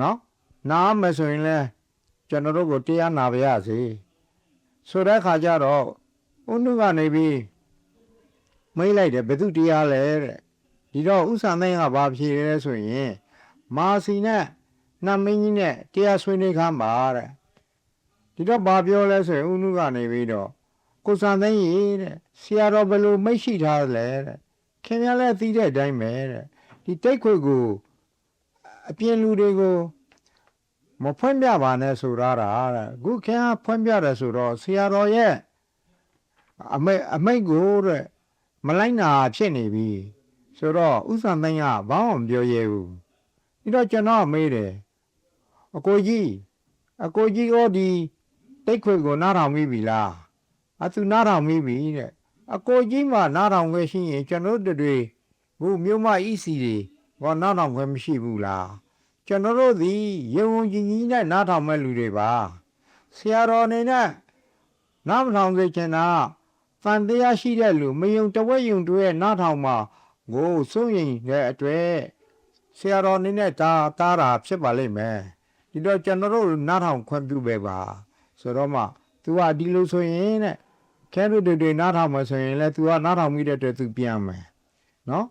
နော်နားမယ်ဆိုရင်လဲကျွန်တော်တို့ကိုတရားနာပါရစေဆိုတဲ့ခါကျတော့ဦးနုကနေပြီးမိတ်လိုက်တယ်ဘယ်သူတရားလဲတဲ့ဒီတော့ဥစ္စာသိန်းကဘာဖြေလဲဆိုရင်မာစီနဲ့နတ်မင်းကြီးနဲ့တရားဆွေးနွေးခမ်းပါတဲ့ဒီတော့ဘာပြောလဲဆိုရင်ဦးနုကနေပြီးတော့ကိုစံသိန်းကြီးတဲ့ဆရာတော်ဘယ်လိုမိတ်ရှိထားလဲတဲ့ခင်ဗျားလည်းသိတဲ့အတိုင်းပဲတဲ့ဒီတိတ်ခွေကို အပြင်လူတွေကိုမဖွင့်ပြပါနဲ့ဆိုရတာတဲ့အခုခင်ဗျားဖွင့်ပြတယ်ဆိုတော့ဆရာတော်ရဲ့အမိတ်အမိတ်ကိုတဲ့မလိုက်နာဖြစ်နေပြီဆိုတော့ဥစ္စာသိန်းကဘာမှမပြောရဲဘူးဒီတော့ကျွန်တော်မေးတယ်အကိုကြီးအကိုကြီးရောဒီတိတ်ခွေကိုနားထောင်မိပြီလားအသူနားထောင်မိပြီတဲ့အကိုကြီးမှနားထောင်ခွင့်ရှိရင်ကျွန်တော်တို့တွေဘုမြို့မအီစီတွေ ဘာနားထောင်ခွင့်မရှိဘူးလား ကျွန်တော်တို့သည်ရေဝန်ကြီးကြီးနဲ့နားထောင်မဲ့လူတွေပါဆရာတော်အနေနဲ့နားမထောင်စေချင်တာတန်တရားရှိတဲ့လူမယုံတဝက်ယုံတွေရဲ့နားထောင်မှာကိုစိုးရင်တဲ့အတွက်ဆရာတော်အနေနဲ့တာတားတာဖြစ်ပါလိမ့်မယ်ဒီတော့ကျွန်တော်တို့နားထောင်ခွင့်ပြုပေးပါဆိုတော့မှ तू ကဒီလိုဆိုရင်တဲ့ခဲတို့တွေတွေနားထောင်မယ်ဆိုရင်လဲ तू ကနားထောင်မိတဲ့အတွက် तू ပြန်မယ်နော်